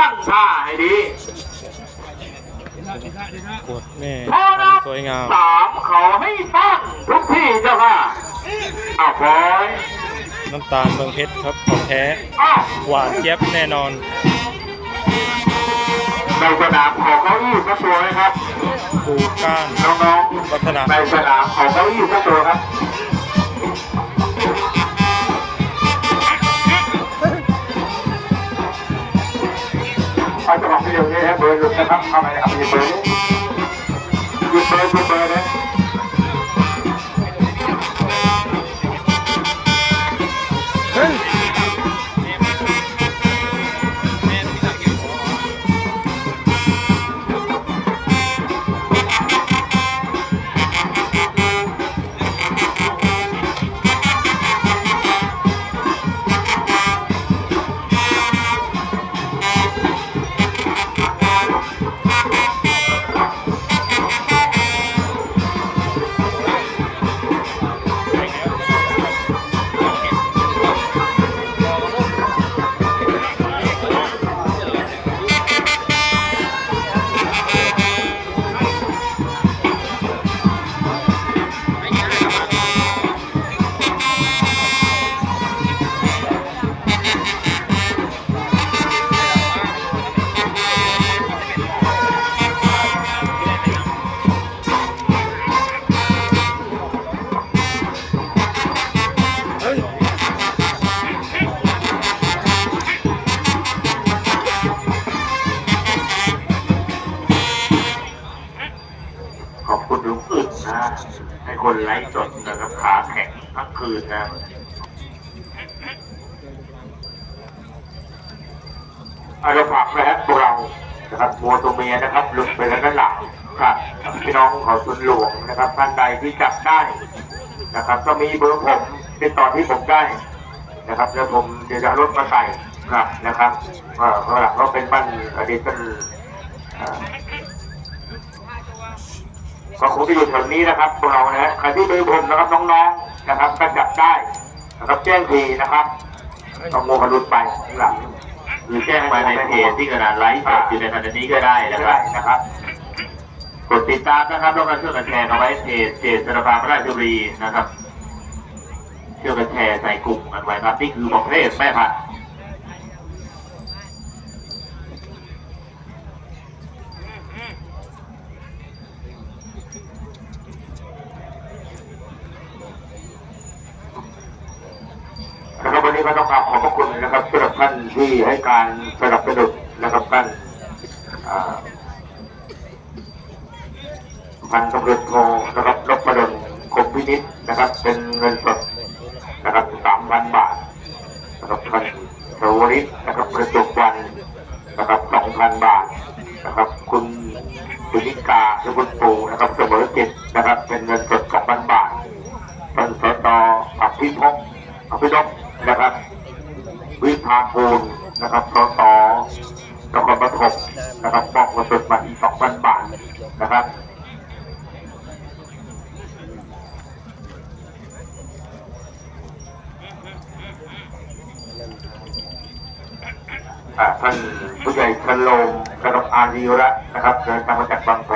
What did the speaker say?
ตั้งท่าให้ดีกดแม่พอนับทำสวยงามสามเขาให้ตั้งทุกที่เจ้าค่ะอ้าวพลอยน้ำตาลเมืองเพชรครับของแท้อ้าวหวานเจี๊ยบแน่นอนในสนามของเก้าอี้สักตัวนะครับปูก้านน้องวัฒนะๆในสนามของเก้าอี้สักตัวครับ ไปจะบอกพี่เดีย คุณลุงอึดนะให้คนไลฟ์สดนะครับขาแข็งทั้งคืนนะอาเราฝากนะฮะพวกเรานะครับมัวตัวเมียนะครับหลุดไปแล้วด้านหลังครับพี่น้องเขาสุนหลวงนะครับท่านใดที่จับได้นะครับ ก็มีเบอร์ผมติดต่อที่ผมได้นะครับ แล้วผมเดี๋ยวจะรถมาใส่ครับนะครับก็ข้างหลังก็เป็นบ้านอดีตเป็นอ่า ก็คงจะอยู่แถวนี้นะครับพวกเรานะใครที่เบอร์ผมนะครับน้องๆนะครับก็จับได้นะครับแจ้งทีนะครับต้องโมกรุดไปหลังหรือแจ้งมาในเพจที่กระดไลฟ์สดอยู่ในขณะนี้ก็ได้นะครับนะครับกดติดตามนะครับแล้วก็ช่วยกันแชร์เอาไว้เพจเจษฎาภาราชบุรีนะครับช่วยกันแชร์ใส่กลุ่มกันไว้ครับนี่คือบอกเพศแม่พันธุ์ นี้ก็ต้องกราบขอบพระคุณนะครับสำหรับท่านที่ให้การสนับสนุนนะครับท่านอ่าพันตำรวจโทนะครับนพดลคมพินิษนะครับ เป็นเงินสดนะครับสามพันบาทนะครับท่านสวริตนะครับประจบวันนะครับสองพันบาทนะครับ คุณปุณิกาหรือคุณปูนะครับเสมอจิตนะครับ เป็นเงินสดสองพันบาทท่านสตอภิพงศ์อภิพงศ์ นะครับ วิภาภูลนะครับสตนครปฐมนะครับบอกมาสุดมาอีกสองพันบาทนะครับท่านผู้ใหญ่ชโลมกระดกอารีรัตน์นะครับเดินทางมาจากบางแพ